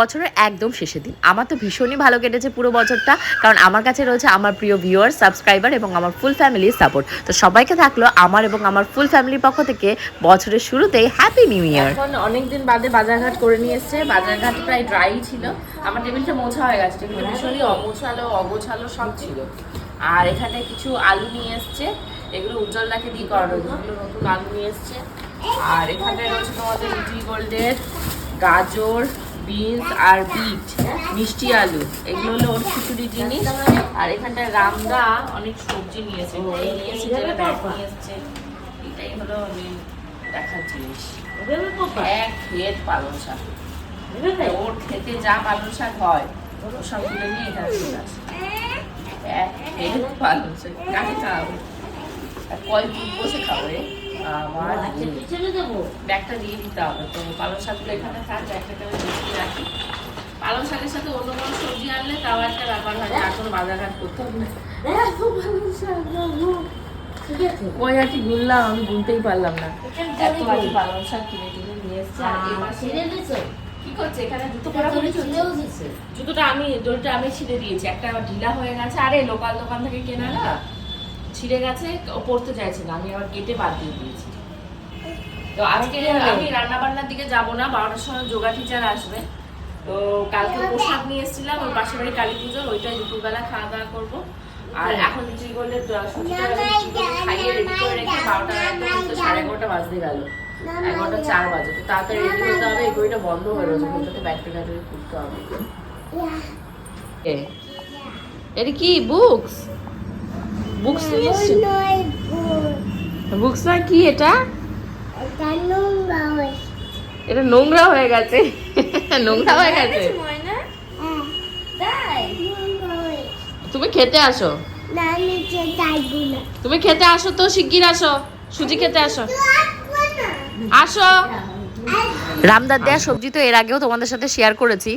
বছরের একদম শেষের দিন। আমার তো ভীষণই ভালো কেটেছে পুরো বছরটা, কারণ আমার কাছে রয়েছে আমার প্রিয় ভিউয়ার সাবস্ক্রাইবার এবং আমার ফুল ফ্যামিলির সাপোর্ট তো সবাইকে থাকল আমার এবং আমার ফুল ফ্যামিলির পক্ষ থেকে বছরের শুরুতেই হ্যাপি নিউ ইয়ার এখন অনেকদিন বাদে বাজারঘাট করে নিয়ে এসছে। বাজারঘাট প্রায় ড্রাই ছিল। আমার টেবিলটা মোছা হয়ে গেছে। টেবিলটা ভীষণই অমোছালো, অগোছালো সব ছিল। আর এখানে কিছু আলু নিয়ে এসছে। এগুলো উজ্জ্বলদাকে দিয়ে করানো এগুলো নতুন আলু নিয়ে এসছে। আর এখানে রয়েছে তোমাদের লিটল গোল্ডের, গাজর বিনস আর বিট মিষ্টি আলু। এগুলো হলো ওর খিচুড়ি জিনিস। আর এখানটায় রামদা অনেক সবজি নিয়েছে। এটাই হলো আমি দেখার জিনিস। এক ক্ষেত পালং শাক। ওর খেতে যা পালং শাক হয় ও সব তুলে নিয়ে এখানে চলে আসে। এক ক্ষেত পালং শাক। কাকে খাওয়াবে? আর কয় বসে খাবে? আমার ব্যাগটা দিয়ে দিতে হবে। তো পালং শাকগুলো এখানে থাক ব্যাগটাকে আমি রাখি। পালং শাকের সাথে অন্য কোনো সবজি আনলে তাও একটা ব্যাপার হয় আর কোনো বাজারঘাট করতে হবে না। গুনলাম আমি গুনতেই পারলাম না। এত আটি পালং শাক কিনে কিনে নিয়ে এসছে আর এই পাশে কি করছে? এখানে জুতো পরা জুতোটা আমি দড়িটা আমি ছিঁড়ে দিয়েছি। একটা ঢিলা হয়ে গেছে। আরে লোকাল দোকান থেকে কেনা না? ছিঁড়ে গেছে ও পড়তে চাইছে না আমি আবার কেটে বাদ দিয়ে দিয়েছি। তো আজকে আমি রান্না বান্নার দিকে যাব না বারোটার সময় যোগা টিচার আসবে। তো কালকে পোশাক নিয়ে এসেছিলাম ওর পাশের বাড়ি কালী পুজো ওইটাই দুপুরবেলা খাওয়া দাওয়া করব। আর এখন কি করলে খাইয়ে রেডি করে রেখে বারোটা তো সাড়ে এগারোটা বাজতে গেল। এগারোটা চার বাজে তো তাড়াতাড়ি রেডি হতে হবে এই বইটা বন্ধ হয়ে রয়েছে বইটাতে ব্যাটারি ব্যাটারি খুলতে হবে। এটা কি বুকস বুকস নিয়ে বুকস না কি এটা? এটা নোংরা হয়ে গেছে। নোংরা হয়ে গেছে। তুমি খেতে আসো। তুমি খেতে আসো তো শিগগির আসো। সুজি খেতে আসো। আসো। রামদার দেয়া সবজি তো এর আগেও তোমাদের সাথে শেয়ার করেছি।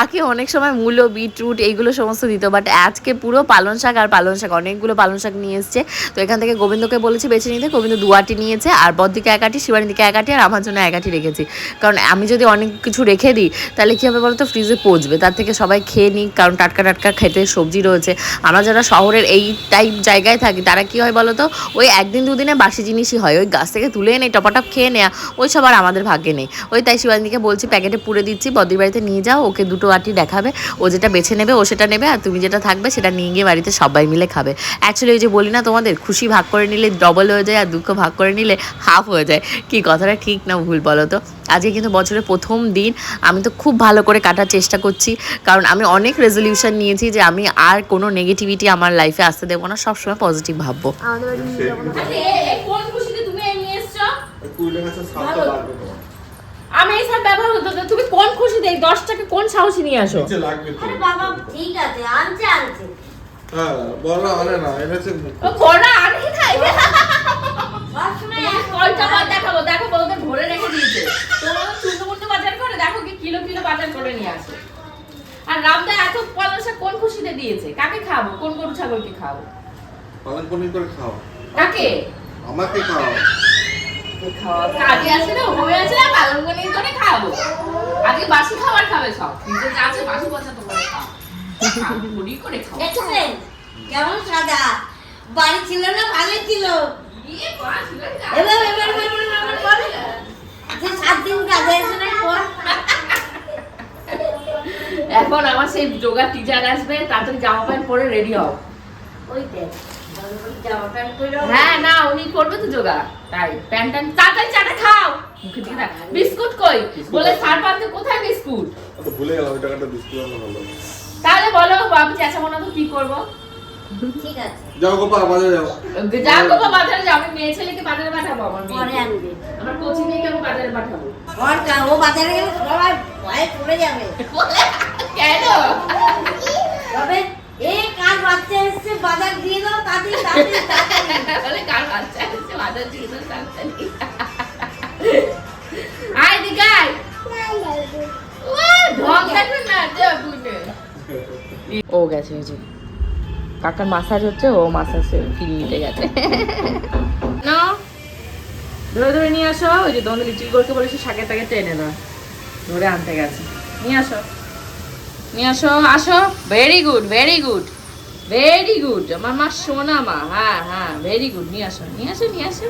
আগে অনেক সময় মূলো, বিটরুট এইগুলো সমস্ত দিত বাট আজকে পুরো পালং শাক আর পালং শাক, অনেকগুলো পালং শাক নিয়ে এসছে। তো এখান থেকে গোবিন্দকে বলেছি বেছে নিতে, গোবিন্দ দুয়াটি নিয়েছে, আর বদ্দিকে একাটি শিবানীর দিকে একাটি আর আমার জন্য একাটি রেখেছি। কারণ আমি যদি অনেক কিছু রেখে দিই, তাহলে কী হবে বলতো ফ্রিজে পচবে। তার থেকে সবাই খেয়ে নিই কারণ টাটকা টাটকা খেতে সবজি রয়েছে। আমরা যারা শহরের এই টাইপ জায়গায় থাকি, তারা কি হয় বলতো, ওই একদিন দুদিনে বাসি জিনিসই হয়। ওই গাছ থেকে তুলে এনে, টপাটপ খেয়ে নেওয়া ওই সব আর আমাদের ভাগ্যে নেই। ওই তাই শিবানীকে বলছি প্যাকেটে পুরে দিচ্ছি বদ্রির বাড়িতে নিয়ে যাও ওকে দুটো আটি দেখাবে ও যেটা বেছে নেবে ও সেটা নেবে আর তুমি যেটা থাকবে সেটা নিয়ে গিয়ে বাড়িতে সবাই মিলে খাবে। অ্যাকচুয়ালি ওই যে বলি না তোমাদের খুশি ভাগ করে নিলে ডবল হয়ে যায় আর দুঃখ ভাগ করে নিলে হাফ হয়ে যায়। কি কথাটা ঠিক না ভুল বলো তো? আজকে কিন্তু বছরের প্রথম দিন আমি তো খুব ভালো করে কাটার চেষ্টা করছি কারণ আমি অনেক রেজলিউশন নিয়েছি যে আমি আর কোনো নেগেটিভিটি আমার লাইফে আসতে দেবো না সবসময় পজিটিভ ভাববো। কোন খুশিতে তুমি এই নিয়ে এসছো কুইলের কাছে সাতটা লাগবে তো আমি এই সব ব্যবহার হতো। তুমি কোন খুশিতে এই দশটাকে কোন সাহসী নিয়ে আসো? নিচে লাগবে তো। বাবা ঠিক আছে আনছে আনছে। হ্যাঁ বড় আনে না এনেছে। ও কোনা আনি নাই সবসময় কয়টা বার দেখাবো দেখো বউদের ভরে রেখে দিয়েছে। তোমার চুন্নু মুন্নু বাজার করে দেখো কি কিলো কিলো বাজার করে নিয়ে আসে। আর রামদা এত পয়সা কোন খুশিতে দিয়েছে? কাকে খাব? কোন গরু ছাগলকে খাব? পালন পনির করে খাও। কাকে? আমাকে খাও। কাজে আছে না হয়ে আছে না পালন করে করে খাব আজকে বাসি খাবার খাবে সব। নিজে যা আছে বাসি পচা তোমরা খাও। মুড়ি করে খাও। দেখেছেন কেমন সাদা? বাড়ি ছিল না ভালো ছিল। বাস, যা। এবার এবার এবার এবার এবার যে সাত দিন কাজে এসে পর। এখন আমার সেই যোগা টিচার আসবে তাড়াতাড়ি জামা প্যান্ট পরে রেডি হও। ওই দেখ। হ্যাঁ না উনি করবে তো যোগা। তাই প্যান্ট ট্যান্ট তাড়াতাড়ি চাটা খাও। মুখে দিকে দেখ বিস্কুট কই? বলে সার পাতে কোথায় বিস্কুট? ভুলে গেলাম ওই টাকাটা বিস্কুট আনলে ভালো তাহলে বলো আমি চেঁচা মনে তো কি করব? ঠিক আছে। যাও গোপা বাজারে যাও। যা করব বাজারে যাও আমি মেয়ে ছেলেকে বাজারে পাঠাবো আমার পরে আনবে। আমার কোচিং নিয়ে আমি বাজারে পাঠাবো। ওর কা- ও বাজারে গেলে সবাই ভয়ে পড়ে যাবে। কেন? তবে এই কার বাচ্চা এসছে? বাজার দিয়ে দাও তাড়াতাড়ি তাড়াতাড়ি তাড়াতাড়ি বলে কার বাচ্চা আছে বাজার দিয়ে তো তাড়াতাড়ি আয় দিগাই ঢং না ও গেছে ওই যে। কাকার মাসাজ হচ্ছে ও মাসাজ নিতে গেছে। না। ধরে ধরে নিয়ে আসো ওই যে তোমাদের লিচি করতে বলেছি শাকের তাকে টেনে না ধরে আনতে গেছে। নিয়ে আসো। নিয়ে আসো আসো। Very good very good very good আমার মা সোনা মা হ্যাঁ হ্যাঁ ভেরি গুড নিয়ে আসো নিয়ে আসো নিয়ে আসো।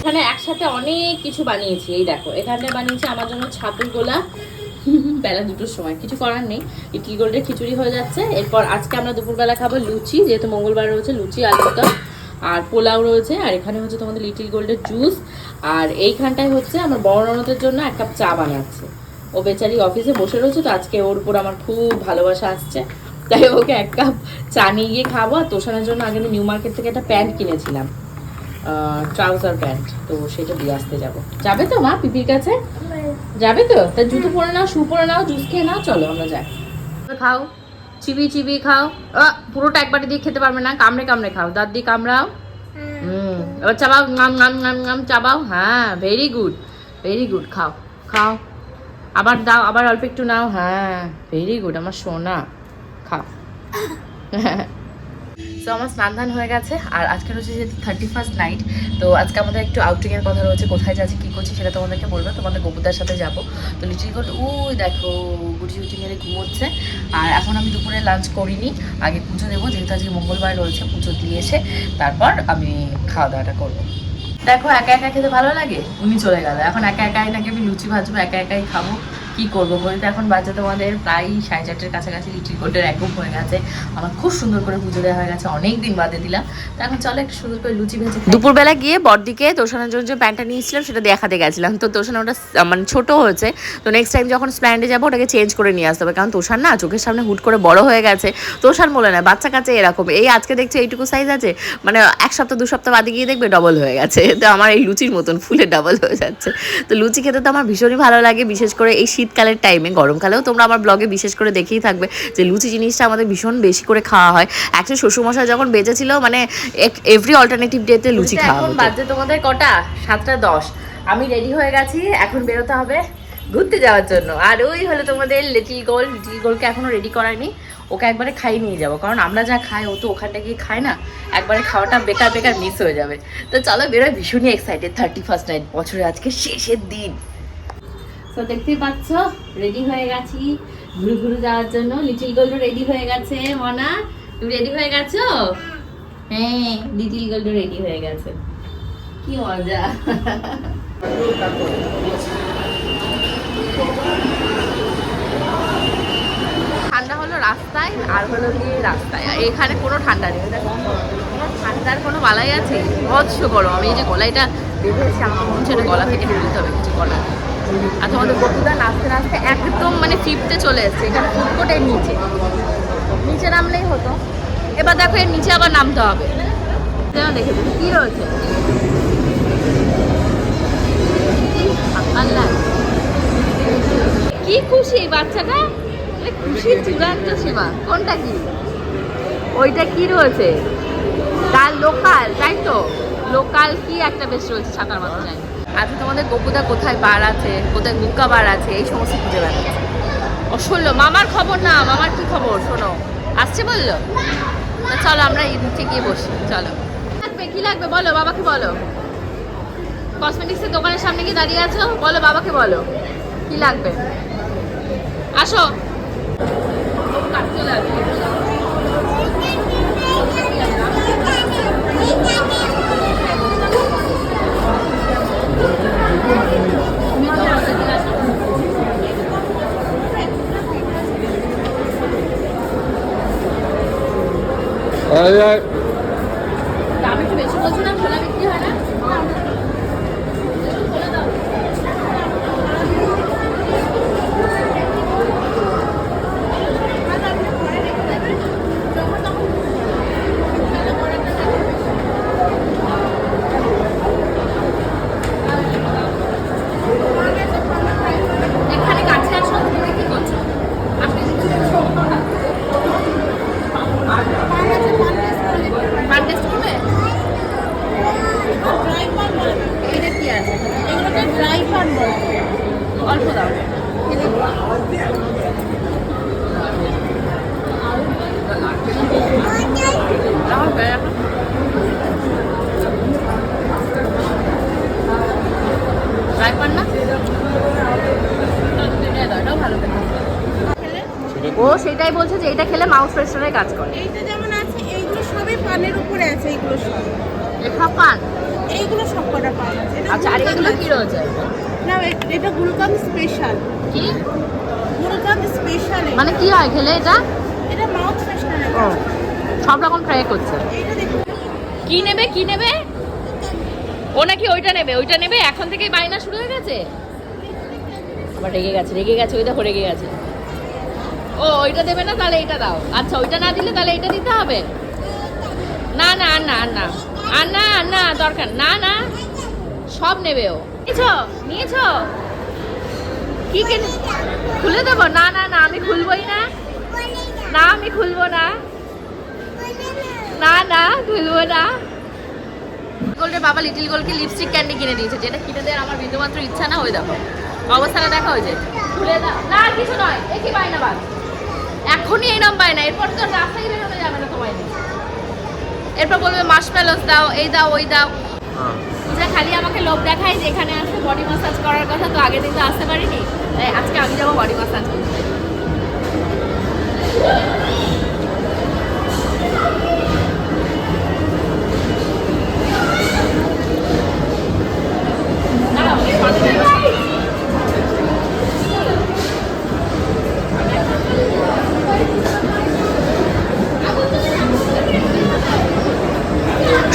এখানে একসাথে অনেক কিছু বানিয়েছি, এই দেখো। এখানে বানিয়েছি আমার জন্য ছাতুর গোলা। বেলা দুটোর সময়, কিছু করার নেই। ইডলি গোল্ডের খিচুড়ি হয়ে যাচ্ছে। এরপর আজকে আমরা দুপুরবেলা খাব লুচি, যেহেতু মঙ্গলবার রয়েছে, লুচি দম। আর পোলাও রয়েছে আর এখানে হচ্ছে তোমাদের লিটিল গোল্ডের জুস আর এইখানটায় হচ্ছে আমার বড় ননদের জন্য এক কাপ চা বানাচ্ছে। ও বেচারি অফিসে বসে রয়েছে তো আজকে ওর উপর আমার খুব ভালোবাসা আসছে। তাই ওকে এক কাপ চা নিয়ে গিয়ে খাব আর তোষানোর জন্য আগে আমি নিউ মার্কেট থেকে একটা প্যান্ট কিনেছিলাম। ট্রাউজার প্যান্ট তো সেটা দিয়ে আসতে যাব। যাবে তো মা পিপির কাছে? যাবে তো? তা জুতো পরে নাও শু পরে নাও জুস খেয়ে নাও চলো আমরা যাই। খাও। চিবি চিবি খাও। পুরোটা একবারে দিয়ে খেতে পারবে না। কামড়ে কামড়ে খাও। দাঁত দিয়ে কামড়াও। হুম। এবার চাবাও নাম নাম নাম নাম চাবাও। হ্যাঁ ভেরি গুড ভেরি গুড খাও খাও। আবার দাও আবার অল্প একটু নাও। হ্যাঁ ভেরি গুড আমার সোনা। খাও। তো আমার স্নান ধান হয়ে গেছে, আর আজকে রয়েছে যেহেতু থার্টি ফার্স্ট নাইট তো আজকে আমাদের একটু আউটিংয়ের কথা রয়েছে, কোথায় যাচ্ছি, কী করছি সেটা তোমাদেরকে বলব, তোমাদের গোপুদার সাথে যাব। তো লিচি গোল ওই দেখো, গুটি গুটি মেরে ঘুমোচ্ছে। আর এখন আমি দুপুরে লাঞ্চ করিনি, আগে পুজো দেবো, যেহেতু আজকে মঙ্গলবার রয়েছে, পুজো দিয়ে এসে তারপর আমি খাওয়া দাওয়াটা করব। দেখো, একা একা খেতে ভালো লাগে? উনি চলে গেল। এখন একা একাই নাকি আমি লুচি ভাজবো, একা একাই খাব? কি করব? বলতে এখন বাচ্চা তোমাদের প্রায় সাড়ে চারটের কাছাকাছি লিচি কোটের একম হয়ে গেছে। আমার খুব সুন্দর করে পুজো দেওয়া হয়ে গেছে, অনেক দিন বাদে দিলাম। তো এখন চলো একটু সুন্দর করে লুচি ভেজে দুপুরবেলা গিয়ে বড়দিকে তোষানোর জন্য যে প্যান্টটা নিয়েছিলাম, সেটা দেখাতে গেছিলাম। তো তোষান ওটা মানে ছোট হয়েছে। তো নেক্সট টাইম যখন স্প্ল্যান্ডে যাব, ওটাকে চেঞ্জ করে নিয়ে আসতে হবে। কারণ তোষার না চোখের সামনে হুট করে বড় হয়ে গেছে। তোষার বলে না, বাচ্চা কাছে এরকম। এই আজকে দেখছি এইটুকু সাইজ আছে। মানে এক সপ্তাহ, দু সপ্তাহ বাদে গিয়ে দেখবে ডবল হয়ে গেছে। তো আমার এই লুচির মতন ফুলে ডবল হয়ে যাচ্ছে। তো লুচি খেতে তো আমার ভীষণই ভালো লাগে। বিশেষ করে এই শীতকালের টাইমে গরমকালেও তোমরা আমার ব্লগে বিশেষ করে দেখেই থাকবে যে লুচি জিনিসটা আমাদের ভীষণ বেশি করে খাওয়া হয়। অ্যাকচুয়ালি শ্বশুরমশাই যখন বেঁচে ছিল মানে এভরি অল্টারনেটিভ ডেতে লুচি খাওয়া এখন বাজে তোমাদের কটা? সাতটা দশ। আমি রেডি হয়ে গেছি এখন বেরোতে হবে ঘুরতে যাওয়ার জন্য। আর ওই হলো তোমাদের লিটিল গোল লিটিল গোলকে এখনও রেডি করায়নি ওকে একবারে খাইয়ে নিয়ে যাব কারণ আমরা যা খাই ও তো ওখানটা গিয়ে খায় না একবারে খাওয়াটা বেকার বেকার মিস হয়ে যাবে। তো চলো বেরোয় ভীষণই এক্সাইটেড থার্টি ফার্স্ট নাইট বছরে আজকে শেষের দিন। তো দেখতেই পাচ্ছ রেডি হয়ে গেছি ঘুরে ঘুরে যাওয়ার জন্য। লিটিল গোল্ড রেডি হয়ে গেছে, মনা, তুমি রেডি হয়ে গেছো? হ্যাঁ লিটিল গোল্ড রেডি হয়ে গেছে। কি মজা। ঠান্ডা হলো রাস্তায়, আর হলো গিয়ে রাস্তায়। আর এখানে কোনো ঠান্ডা নেই। ঠান্ডার কোনো বালাই আছে? ভৎস গরম। আমি এই যে গলাইটা বেঁধেছি, আমার মনে হচ্ছে গলা থেকে তুলতে হবে, কিছু নেই। আর তোমাদের বকুদা নাচতে নাচতে একদম মানে ফিফতে চলে এসছে। এখানে ফুটকোটের নিচে। নিচে নামলেই হতো। এবার দেখো, এর নিচে আবার নামতে হবে। কি রয়েছে? আল্লাহ কি খুশি বাচ্চাটা? এ খুশির চূড়ান্ত সীমা কোনটা কি? ওইটা কি রয়েছে? কাল লোকাল, তাই তো? লোকাল কি একটা বেশ রয়েছে ছাতার মাথায় আজকে তোমাদের গোপুদা কোথায় বার আছে, কোথায় গুক্কা বার আছে, এই সমস্ত খুঁজে বেড়াচ্ছে। শুনলো মামার খবর না, মামার কি খবর, শোনো। আসছে বলল? চলো আমরা এই নিচে গিয়ে বসি, চলো। লাগবে, কি লাগবে, বলো, বাবাকে বলো। কসমেটিক্সের দোকানের সামনে গিয়ে দাঁড়িয়ে আছো? বলো, বাবাকে বলো। কি লাগবে? আসো। কাজ চলে আসবে আয় আয় দাম একটু বেশি বলছো না খোলা বিক্রি হয় না এখানে কাছে আসো তুমি কি করছ আপনি ফান টেস্ট করবে ও সেটাই বলছে যে এটা খেলে মাউথ ফ্রেশনারের কাজ করে। এইটা যেমন আছে এইগুলো সবই পানের উপরে আছে এইগুলো সব। লেখা পান? এইগুলো সব কটা পান আছে। আচ্ছা আর এগুলো। কি রয়েছে? না এটা গুলকান স্পেশাল কি? গুলকান স্পেশাল মানে কি হয় খেলে এটা? এটা মাউথ ফ্রেশনার সব রকম ট্রাই করছে। কি নেবে কি নেবে? ও নাকি ওইটা নেবে ওইটা নেবে এখন থেকেই বায়না শুরু হয়ে গেছে? আবার রেগে গেছে রেগে গেছে ওই দেখো রেগে গেছে। ও, ওইটা দেবে না, তাহলে এইটা দাও। আচ্ছা ওইটা না দিলে তাহলে এইটা দিতে হবে? না না আর না আর না আর না আর না দরকার। না না, সব নেবে ও। নিয়েছো? নিয়েছো? কি কিনে? খুলে দেবো? না না না, আমি খুলবোই না। না, আমি খুলবো না। না না, খুলবো না। গোল্ডের বাবা লিটিল গোলকে লিপস্টিক ক্যান্ডি কিনে দিয়েছে, যেটা কিনে দেওয়ার আমার বিন্দুমাত্র ইচ্ছা না। হয়ে দেখো, অবস্থাটা দেখা হয়েছে খুলে দাও। না, কিছু নয়, একই বায়না বাদ। এখনই এই নাম পায় না এরপর তো রাস্তায় বেরোনো যাবে না তোমায়। এরপর বলবে মাস মাসমেলোস দাও এই দাও ওই দাও। যা খালি আমাকে লোভ দেখায় যে এখানে আসলে বডি মাসাজ করার কথা তো আগের দিন তো আসতে পারিনি তাই আজকে আমি যাব বডি মাসাজ করতে।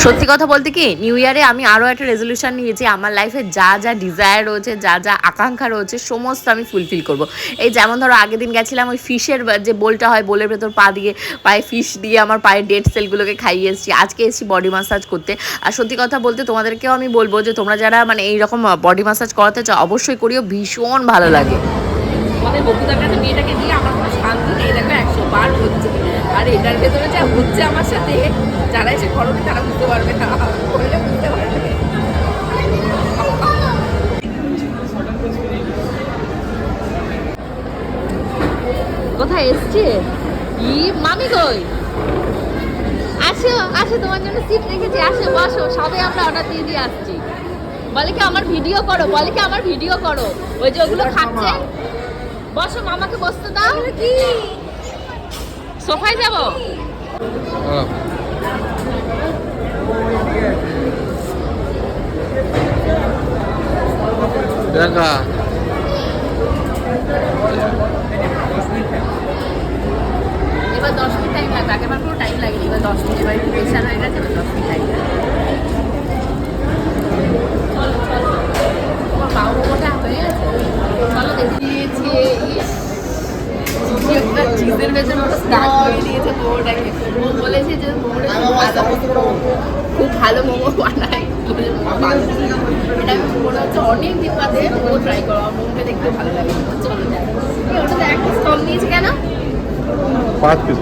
সত্যি কথা বলতে কি নিউ ইয়ারে আমি আরও একটা রেজলিউশন নিয়েছি। আমার লাইফে যা যা ডিজায়ার রয়েছে, যা যা আকাঙ্ক্ষা রয়েছে, সমস্ত আমি ফুলফিল করব। এই যেমন ধরো আগের দিন গেছিলাম ওই ফিশের যে বোলটা হয়, বোলের ভেতর পা দিয়ে, পায়ে ফিশ দিয়ে আমার পায়ের ডেড সেলগুলোকে খাইয়ে এসেছি। আজকে এসেছি বডি মাসাজ করতে। আর সত্যি কথা বলতে তোমাদেরকেও আমি বলব যে, তোমরা যারা মানে এইরকম বডি মাসাজ করাতে চাও, অবশ্যই করিও। ভীষণ ভালো লাগে। দিয়ে আমার শান্তি নেই। দেখো, একশো বার হচ্ছে। আর এটার ভেতরে যা হচ্ছে আমার সাথে যারা এসে করবে তারা বুঝতে পারবে না। করলে বুঝতে পারবে। কোথায় এসছে? ই মামি কই? আসো আসো তোমার জন্য সিট রেখেছি। আসো বসো সবে আমরা অর্ডার দিয়ে দিয়ে আসছি। বলে কি আমার ভিডিও করো বলে কি আমার ভিডিও করো। ওই যে ওগুলো খাচ্ছে। বসো মামাকে বসতে দাও। কি? সোফায় যাব? হ্যাঁ এবার দশ মিনিট টাইম লাগবে। আগেবার পুরো টাইম লাগেনি। এবার দশ মিনিট, এবার একটু প্রেশার হয়ে গেছে, এবার দশ মিনিট টাইম চলো চলো তোমার বাবু মোটা হয়ে গেছে চলো দেখে দিয়েছে চিজের ভেতর মতো স্টার্ট করে দিয়েছে মোমোটাকে। ও বলেছে যে মোমোটা খুব ভালো খুব ভালো মোমো বানায়। এটা আমি মনে হচ্ছে অনেক দিন বাদে মোমো ট্রাই করো। আমার দেখতে ভালো লাগে। চলো যাই। ওটাতে এক পিস কম নিয়েছে কেন? পাঁচ পিস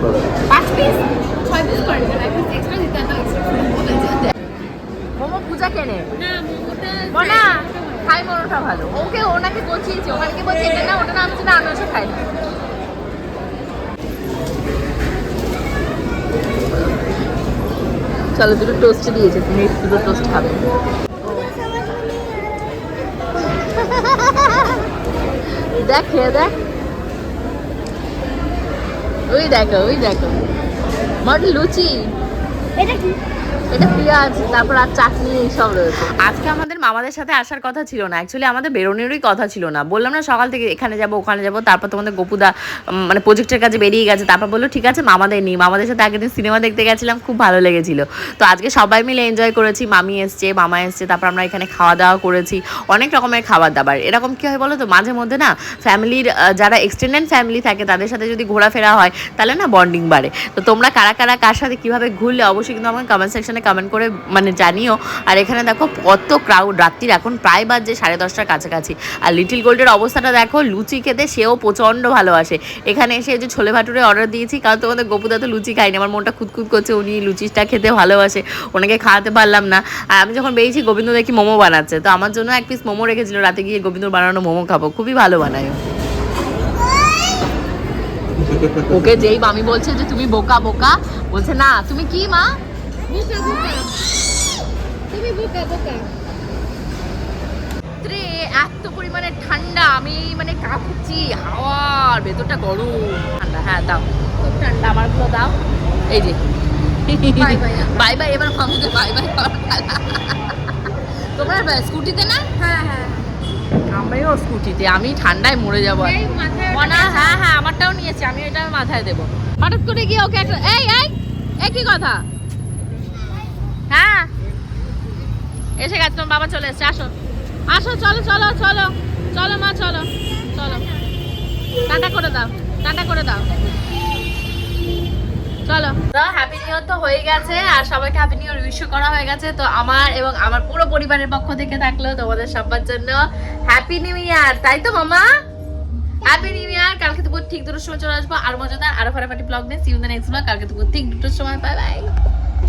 পাঁচ পিস ছয় পিস করে এক পিস এক্সট্রা দিতে হবে মোমো পূজা কেনে? মনা খাই মোমোটা ভালো। ওকে ওনাকে বলছিয়েছি ওখানে বলছি এটা না ওটা না আমি বলছি, না আমি খাই না চলো দুটো টোস্ট দিয়েছে তুমি দুটো টোস্ট খাবে। দেখ খেয়ে দেখ। ওই দেখো ওই দেখো। মডেল লুচি। এটা কি? এটা পেঁয়াজ, তারপর আর আজকে আমাদের মামাদের সাথে আসার কথা ছিল না। অ্যাকচুয়ালি আমাদের বেরোনেরই কথা ছিল না। বললাম না সকাল থেকে এখানে যাব, ওখানে যাব, তারপর তোমাদের গপুদা মানে প্রজেক্টের কাছে বেরিয়ে গেছে। তারপর বলল, ঠিক আছে মামাদের নিই মামাদের সাথে আগের দিন সিনেমা দেখতে গেছিলাম, খুব ভালো লেগেছিল। তো আজকে সবাই মিলে এনজয় করেছি। মামি এসছে, মামা এসছে, তারপর আমরা এখানে খাওয়া দাওয়া করেছি। অনেক রকমের খাবার দাবার এরকম কি হয় বলো তো, মাঝে মধ্যে না ফ্যামিলির যারা এক্সটেন্ডেড ফ্যামিলি থাকে, তাদের সাথে যদি ঘোরাফেরা হয়, তাহলে না বন্ডিং বাড়ে। তো তোমরা কারা কারা কার সাথে কীভাবে ঘুরলে, অবশ্যই কিন্তু আমাকে কমেন্ট সেকশনে কমেন্ট করে মানে জানিও। আর এখানে দেখো কত ক্রাউড রাত্রির এখন প্রায় বাজে সাড়ে দশটার কাছাকাছি। আর লিটিল গোল্ডের অবস্থাটা দেখো লুচি খেতে সেও প্রচণ্ড ভালোবাসে। এখানে এসে যে ছোলে ভাটুরে অর্ডার দিয়েছি কারণ তোমাদের গোপুদা তো লুচি খায়নি আমার মনটা খুঁতখুত করছে উনি লুচিটা খেতে ভালোবাসে ওনাকে খাওয়াতে পারলাম না। আর আমি যখন বেরিয়েছি গোবিন্দ দেখি মোমো বানাচ্ছে। তো আমার জন্য এক পিস মোমো রেখেছিল রাতে গিয়ে গোবিন্দর বানানো মোমো খাব। খুবই ভালো বানায়। ওকে যেই মামি বলছে যে তুমি বোকা বোকা। বলছে না তুমি কি মা? তুমি বোকা বোকা। রাত্রে এত পরিমাণে ঠান্ডা আমি মানে কাঁপছি হাওয়ার ভেতরটা গরম। ঠান্ডা ঠান্ডা হ্যাঁ দাও। আমারগুলো দাও। এই যে। বাই বাই এবার মামুকে বাই বাই তোমার স্কুটিতে না? হ্যাঁ হ্যাঁ। আমিও স্কুটিতে আমি ঠান্ডায় মরে যাব। হ্যাঁ হ্যাঁ আমারটাও নিয়েছি আমি এটা মাথায় দেবো। হঠাৎ করে গিয়ে ওকে একটা এই এই কি কথা হ্যাঁ এসে গেছে, তোমার বাবা চলে এসছে, আসো। আসো, চলো চলো চলো চলো মা, চলো চলো। টাটা করে দাও, টাটা করে দাও। তো আর তো আমার পুরো পরিবারের পক্ষ থেকে থাকল তোমাদের সবার জন্য ইয়ার তাই তো মামা? নিউ ইয়ার কালকে সময় চলে আসব। আর মজাদার, আরও ফাটাফাটি ব্লগ নিয়ে। কালকে দুপুর ঠিক দুটোর সময়। Bye bye